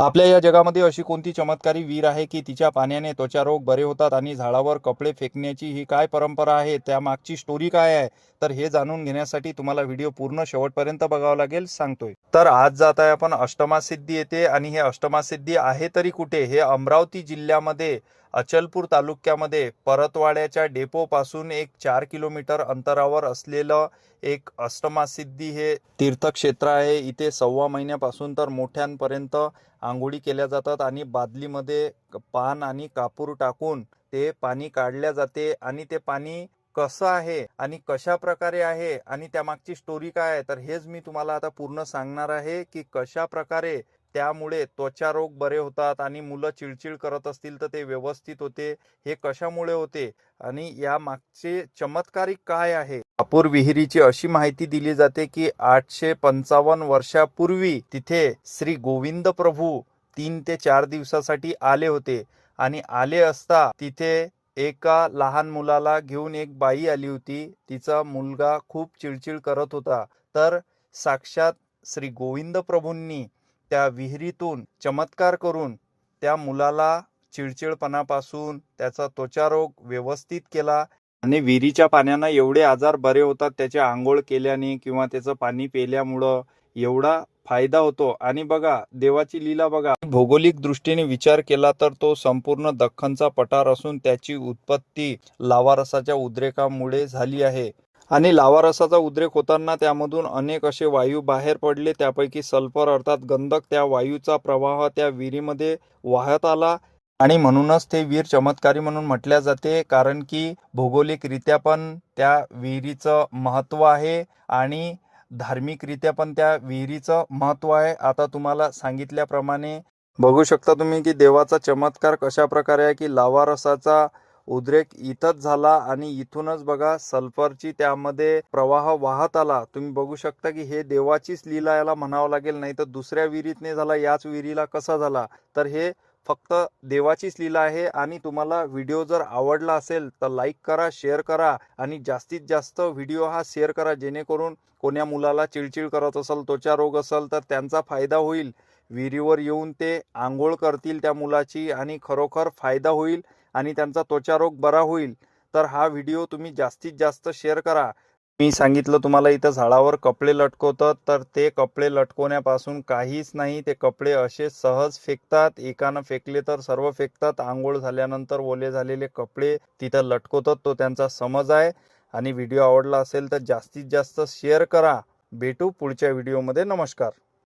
आपल्या या जगामध्ये अशी कोणती चमत्कारी विहीर आहे की तिच्या पाण्याने त्वचारोग बरे होतात आणि झाडावर कपडे फेकण्याची ही काय परंपरा आहे? त्यामागची स्टोरी काय आहे? तर हे जाणून घेण्यासाठी तुम्हाला व्हिडिओ पूर्ण शेवटपर्यंत बघावा लागेल सांगतोय. तर आज जात आहे आपण अष्टमा सिद्धी येते आणि हे अष्टमा सिद्धी आहे तरी कुठे? हे अमरावती जिल्ह्यामध्ये अचलपूर तालुक्यामध्ये परतवाड्याच्या डेपोपासून एक चार किलोमीटर अंतरावर असलेलं एक अष्टमासिद्धी हे तीर्थक्षेत्र आहे. इथे सव्वा महिन्यापासून तर मोठ्यांपर्यंत आंघोळी केल्या जातात आणि बादलीमध्ये पान आणि कापूर टाकून ते पाणी काढल्या जाते. आणि ते पाणी कसं आहे आणि कशा प्रकारे आहे आणि त्यामागची स्टोरी काय आहे? तर हेच मी तुम्हाला आता पूर्ण सांगणार आहे की कशा प्रकारे त्यामुळे त्वचारोग बरे होतात आणि मुलं चिडचिड करत असतील तर ते व्यवस्थित होते. हे कशामुळे होते? आणि या मागचे चमत्कारिक काय आहे? कापूर विहिरीची अशी माहिती दिली जाते की आठशे पंचावन्न वर्षापूर्वी तिथे श्री गोविंद प्रभू तीन ते चार दिवसासाठी आले होते. आणि आले असता तिथे एका लहान मुलाला घेऊन एक बाई आली होती. तिचा मुलगा खूप चिडचिड करत होता. तर साक्षात श्री गोविंद प्रभूंनी त्या विहिरीतून चमत्कार करून त्या मुलाला चिडचिडपणापासून त्याचा त्वचारोग व्यवस्थित केला आणि विहिरीच्या पाण्यानं एवढे आजार बरे होतात त्याच्या आंघोळ केल्याने किंवा त्याचं पाणी पिल्यामुळं एवढा फायदा होतो. आणि बघा देवाची लीला बघा. भौगोलिक दृष्टीने विचार केला तर तो संपूर्ण दख्खनचा पठार असून त्याची उत्पत्ती लावारसाच्या उद्रेकामुळे झाली आहे. आणि लावारसाचा उद्रेक होताना त्यामधून अनेक असे वायू बाहेर पडले. त्यापैकी सल्फर अर्थात गंधक त्या वायूचा प्रवाह त्या विहिरीमध्ये वाहत आला आणि म्हणूनच ते विहीर चमत्कारी म्हणून म्हटल्या जाते. कारण की भौगोलिकरित्या पण त्या विहिरीचं महत्त्व आहे आणि धार्मिकरित्या पण त्या विहिरीचं महत्त्व आहे. आता तुम्हाला सांगितल्याप्रमाणे बघू शकता तुम्ही की देवाचा चमत्कार कशा प्रकारे आहे की लावारसाचा उद्रेक इथंच झाला आणि इथूनच बघा सल्फरची त्यामध्ये प्रवाह वाहत आला. तुम्ही बघू शकता की हे देवाचीच लीला याला म्हणावं लागेल नाही तर दुसऱ्या विहिरीतने झाला याच विहिरीला कसा झाला? तर हे फक्त देवाचीच लीला आहे आणि तुम्हाला व्हिडिओ जर आवडला असेल तर लाईक करा शेअर करा आणि जास्तीत जास्त व्हिडिओ हा शेअर करा जेणेकरून कोण्या मुलाला चिडचिड करत असेल त्वचा रोग असेल तर त्यांचा फायदा होईल. विहिरीवर येऊन ते आंघोळ करतील त्या मुलाची आणि खरोखर फायदा होईल. आणि त्यांचा त्वचारोग बरा होईल तर हा व्हिडिओ तुम्ही जास्तीत जास्त शेअर करा. मी सांगितलं तुम्हाला इथं झाडावर कपडे लटकवतात तर ते कपडे लटकवण्यापासून काहीच नाही ते कपडे असे सहज फेकतात एकानं फेकले तर सर्व फेकतात आंघोळ झाल्यानंतर ओले झालेले कपडे तिथं लटकवतात तो त्यांचा समज आहे. आणि व्हिडिओ आवडला असेल तर जास्तीत जास्त शेअर करा. भेटू पुढच्या व्हिडिओमध्ये. नमस्कार.